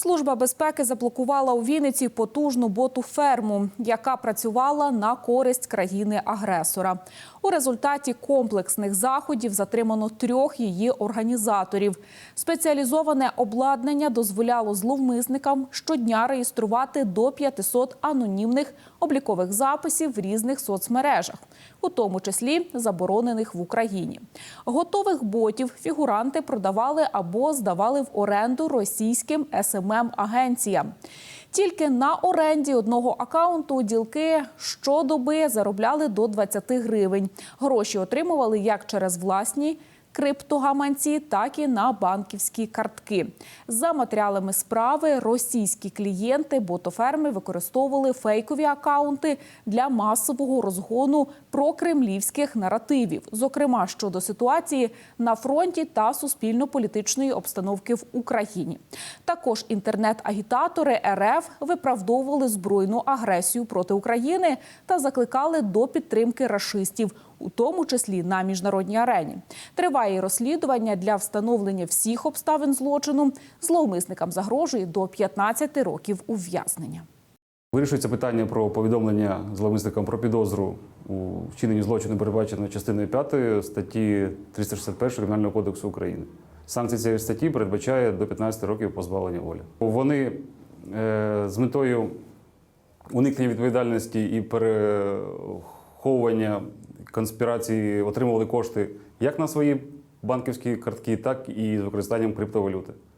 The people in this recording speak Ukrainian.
Служба безпеки заблокувала у Вінниці потужну боту-ферму, яка працювала на користь країни-агресора. У результаті комплексних заходів затримано трьох її організаторів. Спеціалізоване обладнання дозволяло зловмисникам щодня реєструвати до 500 анонімних облікових записів в різних соцмережах, у тому числі заборонених в Україні. Готових ботів фігуранти продавали або здавали в оренду російським СММ агенціям. Тільки на оренді одного акаунту ділки щодоби заробляли до 20 гривень. Гроші отримували як через власні криптогаманці, так і на банківські картки. За матеріалами справи російські клієнти ботоферми використовували фейкові акаунти для масового розгону прокремлівських наративів, зокрема щодо ситуації на фронті та суспільно-політичної обстановки в Україні. Також інтернет-агітатори РФ виправдовували збройну агресію проти України та закликали до підтримки рашистів, у тому числі на міжнародній арені. Триває розслідування для встановлення всіх обставин злочину. Зловмисникам загрожує до 15 років ув'язнення. Вирішується питання про повідомлення зловмисникам про підозру у вчиненні злочину, передбаченого частиною 5 статті 361 Кримінального кодексу України. Санкція цієї статті передбачає до 15 років позбавлення волі. Вони е, з метою уникнення відповідальності і переховування конспірації отримували кошти як на свої банківські картки, так і з використанням криптовалюти.